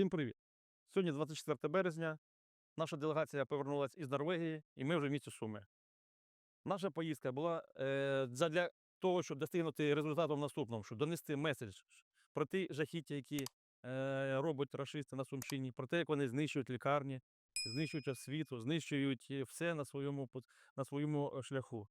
Всім привіт! Сьогодні 24 березня. Наша делегація повернулася із Норвегії, і ми вже в місті Суми. Наша поїздка була е, для того, щоб достигнути результату в наступному, щоб донести меседж про ті жахіття, які е, роблять рашисти на Сумщині, про те, як вони знищують лікарні, знищують освіту, знищують е, все на своєму, на своєму е, шляху.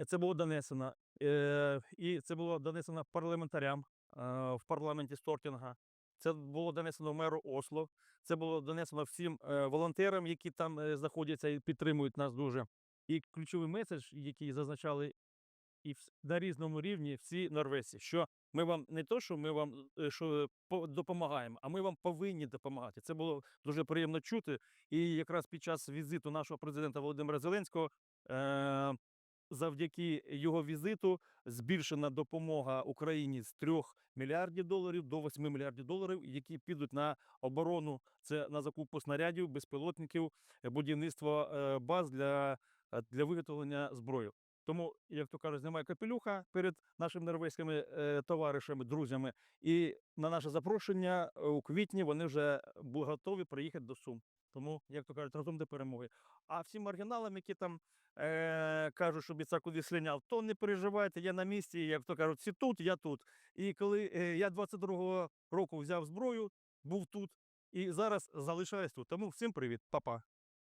Е, Це було донесено. Е, і це було донесено парламентарям е, в парламенті Стортінга. Це було донесено меру Осло. Це було донесено всім е, волонтерам, які там е, знаходяться і підтримують нас дуже. І ключовий меседж, який зазначали і на різному рівні всі норвежці, що ми вам не то, що ми вам е, що по- допомагаємо, а ми вам повинні допомагати. Це було дуже приємно чути. І якраз під час візиту нашого президента Володимира Зеленського. Завдяки його візиту збільшена допомога Україні з 3 мільярдів доларів до 8 мільярдів доларів, які підуть на оборону. Це на закупку снарядів, безпілотників, будівництво е, баз для, е, для виготовлення зброї. Тому, як то кажуть, знімає капелюха перед нашими норвезькими е, товаришами, друзями. І на наше запрошення е, у квітні вони вже були готові приїхати до Сум. Тому, як то кажуть, разом до перемоги. А всім маргіналам, які там е, кажуть, що біца кудись слиняв, то не переживайте, я на місці, як то кажуть, всі тут, я тут. І коли е, я 22-го року взяв зброю, був тут і зараз залишаюсь тут. Тому всім привіт, па-па.